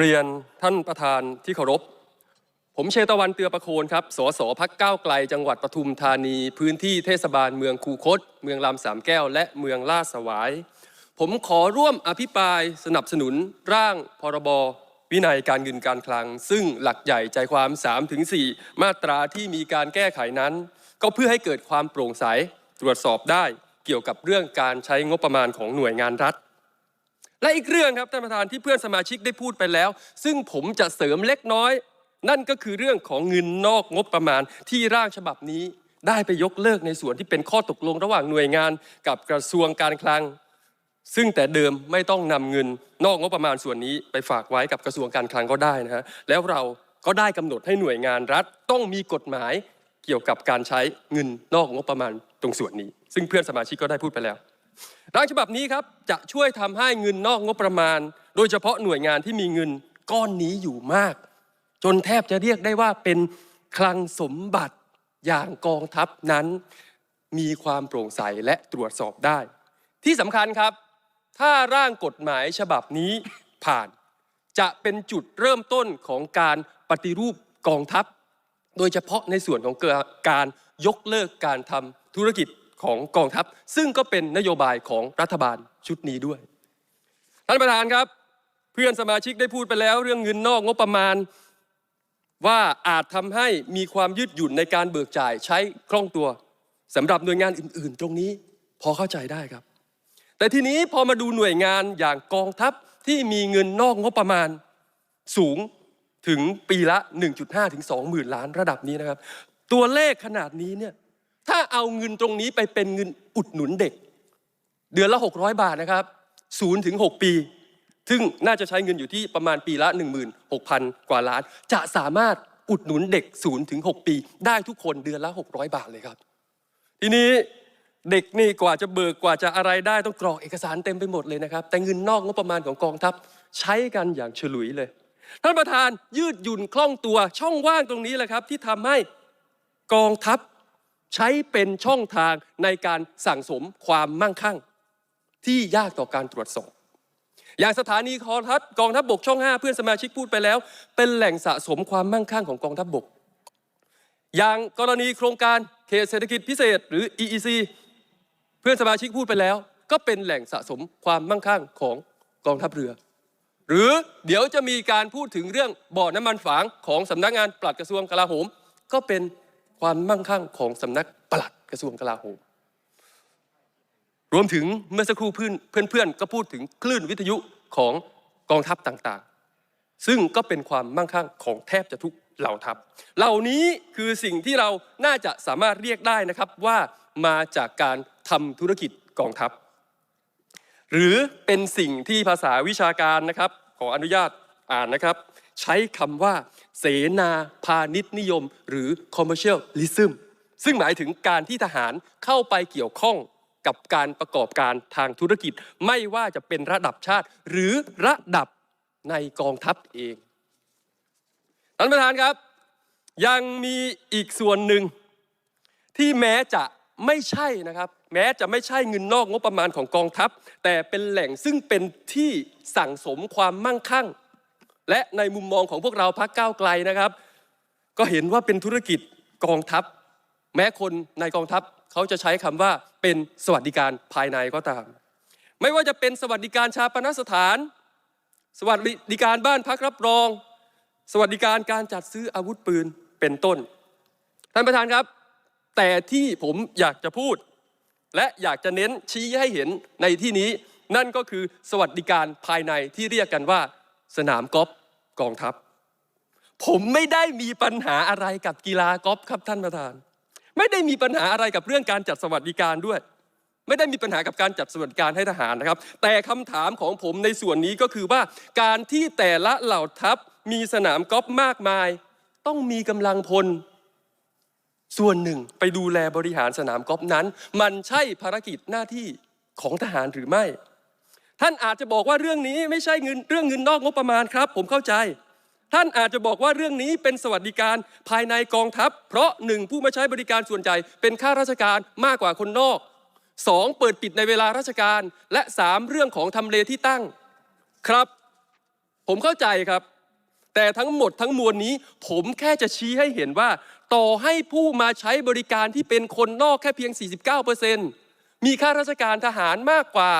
เรียนท่านประธานที่เคารพ ผมเชตวันเตือประโคนครับ สสพักก้าวไกล จังหวัดปทุมธานี พื้นที่เทศบาลเมืองคูคต เมืองลำสามแก้ว และเมืองลาดสวาย ผมขอร่วมอภิปรายสนับสนุนร่างพรบวินัยการเงินการคลัง ซึ่งหลักใหญ่ใจความ 3-4 มาตราที่มีการแก้ไขนั้น ก็เพื่อให้เกิดความโปร่งใสตรวจสอบได้เกี่ยวกับเรื่องการใช้งบประมาณของหน่วยงานรัฐ และอีกเรื่องครับท่านประธานที่เพื่อนสมาชิกได้พูดไปแล้ว ซึ่งผมจะเสริมเล็กน้อย นั่นก็คือเรื่องของเงินนอกงบประมาณที่ร่างฉบับนี้ ได้ไปยกเลิกในส่วนที่เป็นข้อตกลงระหว่างหน่วยงาน กับกระทรวงการคลัง ซึ่งแต่เดิมไม่ต้องนำเงินนอกงบประมาณส่วนนี้ไปฝากไว้กับกระทรวงการคลังก็ได้นะฮะแล้วเราก็ได้กำหนดให้หน่วยงานรัฐต้องมีกฎหมายเกี่ยวกับการใช้เงินนอกงบประมาณตรงส่วนนี้ ซึ่งเพื่อนสมาชิกก็ได้พูดไปแล้ว ร่างฉบับนี้ครับจะช่วยทำให้เงินนอกงบประมาณ โดยเฉพาะหน่วยงานที่มีเงินก้อนนี้อยู่มาก จนแทบจะเรียกได้ว่าเป็นคลังสมบัติอย่างกองทัพนั้น มีความโปร่งใสและตรวจสอบได้ ที่สำคัญครับ ถ้าร่างกฎหมายฉบับนี้ผ่าน จะเป็นจุดเริ่มต้นของการปฏิรูปกองทัพ โดยเฉพาะในส่วนของการยกเลิกการทำธุรกิจ ของกองทัพ ซึ่งก็เป็นนโยบายของรัฐบาลชุดนี้ด้วย ท่านประธานครับ เพื่อนสมาชิกได้พูดไปแล้ว เรื่องเงินนอกงบประมาณ ว่าอาจทำให้มีความยืดหยุ่นในการเบิกจ่ายใช้คล่องตัวสำหรับหน่วยงานอื่น ๆ ตรงนี้พอเข้าใจได้ครับ แต่ทีนี้พอมาดูหน่วยงานอย่างกองทัพที่มีเงินนอกงบประมาณสูงถึงปีละ 1.5ถึง20,000 ล้านระดับนี้นะครับ ตัวเลขขนาดนี้เนี่ย ถ้าเอาเงินตรงนี้ไปเป็นเงินอุดหนุนเด็ก เดือนละ 600 บาทนะครับ0ถึง6ปี ซึ่งน่าจะใช้เงินอยู่ที่ประมาณปีละ 16,000 กว่าล้าน จะสามารถอุดหนุนเด็ก0ถึง6ปี ได้ทุกคนเดือนละ 600 บาทเลยครับ ทีนี้เด็กนี่กว่าจะเบิกกว่าจะอะไรได้ต้องกรอกเอกสารเต็มไปหมดเลยนะครับ แต่เงินนอกงบประมาณของกองทัพใช้กันอย่างฉลุยเลยท่านประธานยืดหยุ่นคล่องตัวช่องว่างตรงนี้แหละครับ ที่ทำให้กองทัพ ใช้เป็นช่องทางในการสั่งสมความมั่งคั่ง ที่ยากต่อการตรวจสอบ อย่างสถานีโทรทัศน์กองทัพบกช่อง 5 เพื่อนสมาชิกพูดไปแล้ว เป็นแหล่งสะสมความมั่งคั่งของกองทัพบก อย่างกรณีโครงการเขตเศรษฐกิจพิเศษ หรือ EEC เพื่อนสมาชิกพูดไปแล้ว ก็เป็นแหล่งสะสมความมั่งคั่งของกองทัพเรือ หรือเดี๋ยวจะมีการพูดถึงเรื่องบ่อน้ำมันฝางของสำนักงานปลัดกระทรวงกลาโหม ก็เป็น ความมั่งคั่งของสำนักปลัดกระทรวงกลาโหม รวมถึงเมื่อสักครู่เพื่อนเพื่อนๆก็พูดถึงคลื่นวิทยุของกองทัพต่างๆ ซึ่งก็เป็นความมั่งคั่งของแทบจะทุกเหล่าทัพ เหล่านี้คือสิ่งที่เราน่าจะสามารถเรียกได้นะครับว่ามาจากการทำธุรกิจกองทัพ หรือเป็นสิ่งที่ภาษาวิชาการนะครับขออนุญาตอ่านนะครับ ใช้คำว่า เสนาพาณิชย์นิยม หรือ commercialism ซึ่งหมายถึงการที่ทหารเข้าไปเกี่ยวข้องกับการประกอบการทางธุรกิจ ไม่ว่าจะเป็นระดับชาติ หรือระดับในกองทัพเองท่านประธานครับ ยังมีอีกส่วนหนึ่ง ที่แม้จะไม่ใช่นะครับ แม้จะไม่ใช่เงินนอกงบประมาณของกองทัพ แต่เป็นแหล่งซึ่งเป็นที่สั่งสมความมั่งคั่ง และในมุมมองของพวกเราพักก้าวไกลนะครับ ก็เห็นว่าเป็นธุรกิจกองทัพ แม้คนในกองทัพเขาจะใช้คำว่าเป็นสวัสดิการภายในก็ตาม ไม่ว่าจะเป็นสวัสดิการชาปนสถาน สวัสดิการบ้านพักรับรอง สวัสดิการการจัดซื้ออาวุธปืนเป็นต้นท่านประธานครับ แต่ที่ผมอยากจะพูด และอยากจะเน้นชี้ให้เห็นในที่นี้ นั่นก็คือสวัสดิการภายในที่เรียกกันว่า สนามกอล์ฟกองทัพ ผมไม่ได้มีปัญหาอะไรกับกีฬากอล์ฟครับท่านประธาน ไม่ได้มีปัญหาอะไรกับเรื่องการจัดสวัสดิการด้วย ไม่ได้มีปัญหากับการจัดสวัสดิการให้ทหารนะครับ แต่คำถามของผมในส่วนนี้ก็คือว่าการที่แต่ละเหล่าทัพมีสนามกอล์ฟมากมาย ต้องมีกำลังพลส่วนหนึ่งไปดูแลบริหารสนามกอล์ฟนั้น มันใช่ภารกิจหน้าที่ของทหารหรือไม่ ท่านอาจจะบอกว่าเรื่องนี้ไม่ใช่เงินเรื่องเงินนอกงบประมาณครับ ผมเข้าใจ ท่านอาจจะบอกว่าเรื่องนี้เป็นสวัสดิการภายในกองทัพ เพราะหนึ่งผู้มาใช้บริการส่วนใหญ่เป็นข้าราชการมากกว่าคนนอกสองเปิดปิดในเวลาราชการ และสามเรื่องของทำเลที่ตั้งครับ ผมเข้าใจครับ แต่ทั้งหมดทั้งมวลนี้ ผมแค่จะชี้ให้เห็นว่า ต่อให้ผู้มาใช้บริการที่เป็นคนนอกแค่เพียง 49%มีข้าราชการทหารมากกว่า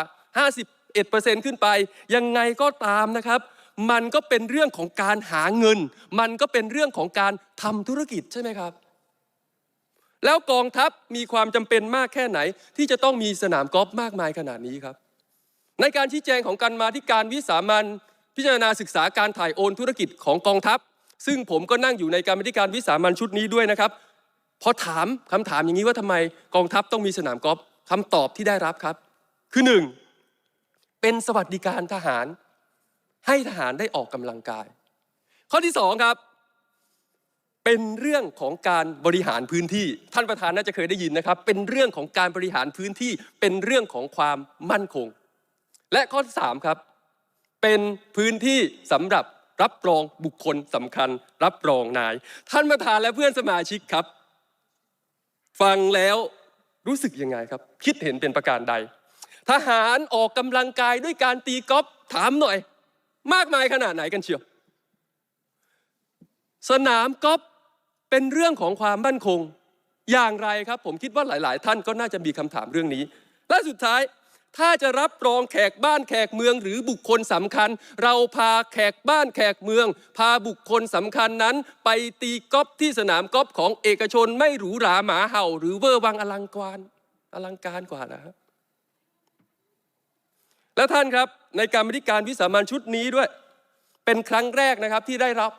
51%ขึ้นไป ยังไงก็ตามนะครับ มันก็เป็นเรื่องของการหาเงิน มันก็เป็นเรื่องของการทำธุรกิจใช่ไหมครับ แล้วกองทัพมีความจำเป็นมากแค่ไหน ที่จะต้องมีสนามกอล์ฟมากมายขนาดนี้ครับ ในการชี้แจงของการมาที่การวิสามันพิจารณาศึกษาการถ่ายโอนธุรกิจของกองทัพ ซึ่งผมก็นั่งอยู่ในการมาธิการวิสามันชุดนี้ด้วยนะครับพอถามคำถามอย่างนี้ว่าทำไมกองทัพต้องมีสนามกอล์ฟคำตอบที่ได้รับครับ คือหนึ่ง เป็นสวัสดิการทหาร ให้ทหารได้ออกกำลังกาย ข้อที่สองครับ เป็นเรื่องของการบริหารพื้นที่ ท่านประธานน่าจะเคยได้ยินนะครับ เป็นเรื่องของการบริหารพื้นที่ เป็นเรื่องของความมั่นคง และข้อที่สามครับ เป็นพื้นที่สำหรับรับรองบุคคลสำคัญ รับรองนาย ท่านประธานและเพื่อนสมาชิกครับ ฟังแล้วรู้สึกยังไงครับ คิดเห็นเป็นประการใด ทหารออกกำลังกายด้วยการตีกอล์ฟถามหน่อย มากมายขนาดไหนกันเชียว สนามกอล์ฟเป็นเรื่องของความมั่นคงอย่างไรครับ ผมคิดว่าหลาย ๆ ท่านก็น่าจะมีคำถามเรื่องนี้ และสุดท้ายถ้าจะรับรองแขกบ้านแขกเมืองหรือบุคคลสำคัญ เราพาแขกบ้านแขกเมือง พาบุคคลสำคัญนั้น ไปตีกอล์ฟที่สนามกอล์ฟของเอกชนไม่หรูหราหมาเห่า หรือเวอร์วังอลังการอลังการกว่านะครับ และท่านครับในการบริการวิสามันชุดนี้ด้วย เป็นครั้งแรกนะครับที่ได้รับ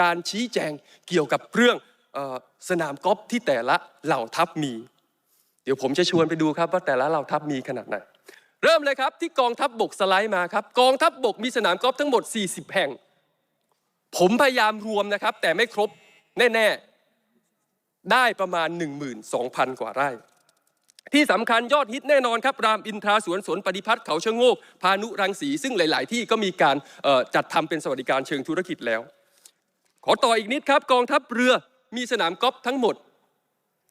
การชี้แจงเกี่ยวกับเรื่องออสนามกอล์ฟที่แต่ละเหล่าทัพมี เดี๋ยวผมจะชวนไปดูครับว่าแต่ละเหล่าทัพมีขนาดไหนเริ่มเลยครับที่กองทัพบบกสไลด์มาครับกองทัพบบกมีสนามกอล์ฟทั้งหมด 40 แห่ง ผมพยายามรวมนะครับ แต่ไม่ครบแน่ ๆ ได้ประมาณ 12,000 กว่าไร่ ที่สำคัญยอดฮิตแน่นอนครับ รามอินทราสวนสวนปฏิพัฒน์เขาชะโงก พานุรังสี ซึ่งหลาย ๆ ที่ก็มีการจัดทำเป็นสวัสดิการเชิงธุรกิจแล้ว ขอต่ออีกนิดครับ กองทัพเรือมีสนามกอล์ฟทั้งหมด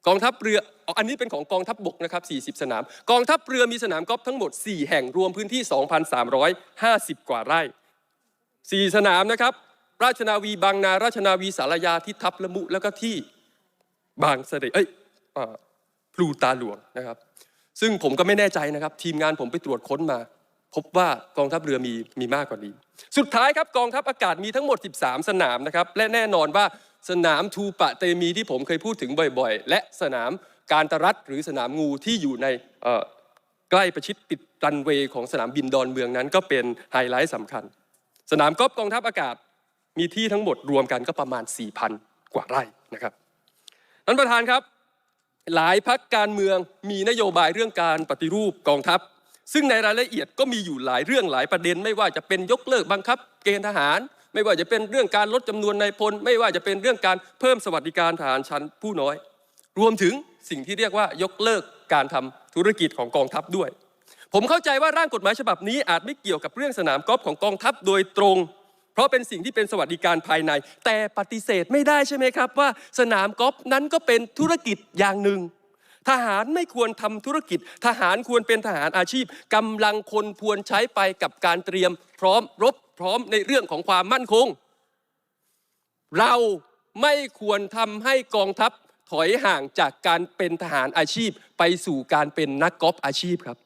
กองทัพเรืออันนี้เป็นของกองทัพบกนะครับ 40 สนาม กองทัพเรือมีสนามกอล์ฟทั้งหมด 4 แห่งรวมพื้นที่ 2,350 กว่าไร่ 4 สนามนะครับ ราชนาวีบางนา ราชนาวีสารยาที่ทับละมุแล้วก็ที่บางเสด็จเอ้ยอ พลูตาหลวงนะครับ ซึ่งผมก็ไม่แน่ใจนะครับ ทีมงานผมไปตรวจค้นมา พบว่ากองทัพเรือมีมีมากกว่านี้ สุดท้ายครับกองทัพอากาศมีทั้งหมด 13 สนามนะครับ และแน่นอนว่าสนามทูปะเตมีที่ผมเคยพูดถึงบ่อยๆ และสนามการตรัฐหรือสนามงูที่อยู่ในใกล้ประชิดติดรันเวย์ของสนามบินดอนเมืองนั้น ก็เป็นไฮไลท์สำคัญ สนามกอล์ฟกองทัพอากาศมีที่ทั้งหมดรวมกันก็ประมาณ 4,000 กว่าไร่นะครับท่านประธานครับ หลายพักการเมืองมีนโยบายเรื่องการปฏิรูปกองทัพ ซึ่งในรายละเอียดก็มีอยู่หลายเรื่องหลายประเด็น ไม่ว่าจะเป็นยกเลิกบังคับ เกณฑ์ทหาร ไม่ว่าจะเป็นเรื่องการลดจำนวนนายพล ไม่ว่าจะเป็นเรื่องการเพิ่มสวัสดิการทหารชั้นผู้น้อย รวมถึงสิ่งที่เรียกว่ายกเลิกการทำธุรกิจของกองทัพด้วย ผมเข้าใจว่าร่างกฎหมายฉบับนี้อาจไม่เกี่ยวกับเรื่องสนามกอล์ฟของกองทัพโดยตรง เพราะเป็นสิ่งที่เป็นสวัสดิการภายใน แต่ปฏิเสธไม่ได้ใช่ไหมครับ ว่าสนามกอล์ฟนั้นก็เป็นธุรกิจอย่างหนึ่ง ทหารไม่ควรทำธุรกิจ ทหารควรเป็นทหารอาชีพกำลังคนควรใช้ไปกับการเตรียม พร้อมรบพร้อมในเรื่องของความมั่นคง เราไม่ควรทำให้กองทัพถอยห่างจากการเป็นทหารอาชีพ ไปสู่การเป็นนักกอล์ฟอาชีพครับ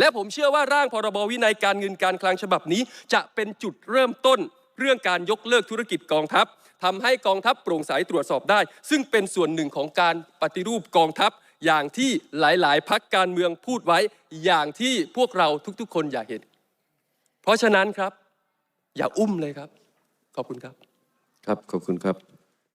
และผมเชื่อว่าร่างพรบวินัยการเงินการคลังฉบับนี้ จะเป็นจุดเริ่มต้นเรื่องการยกเลิกธุรกิจกองทัพทำให้กองทัพโปร่งใสตรวจสอบได้ ซึ่งเป็นส่วนหนึ่งของการปฏิรูปกองทัพ อย่างที่หลาย ๆ พักการเมืองพูดไว้ อย่างที่พวกเราทุกๆ คนอยากเห็น เพราะฉะนั้นครับ อย่าอุ้มเลยครับ ขอบคุณครับ ครับขอบคุณครับ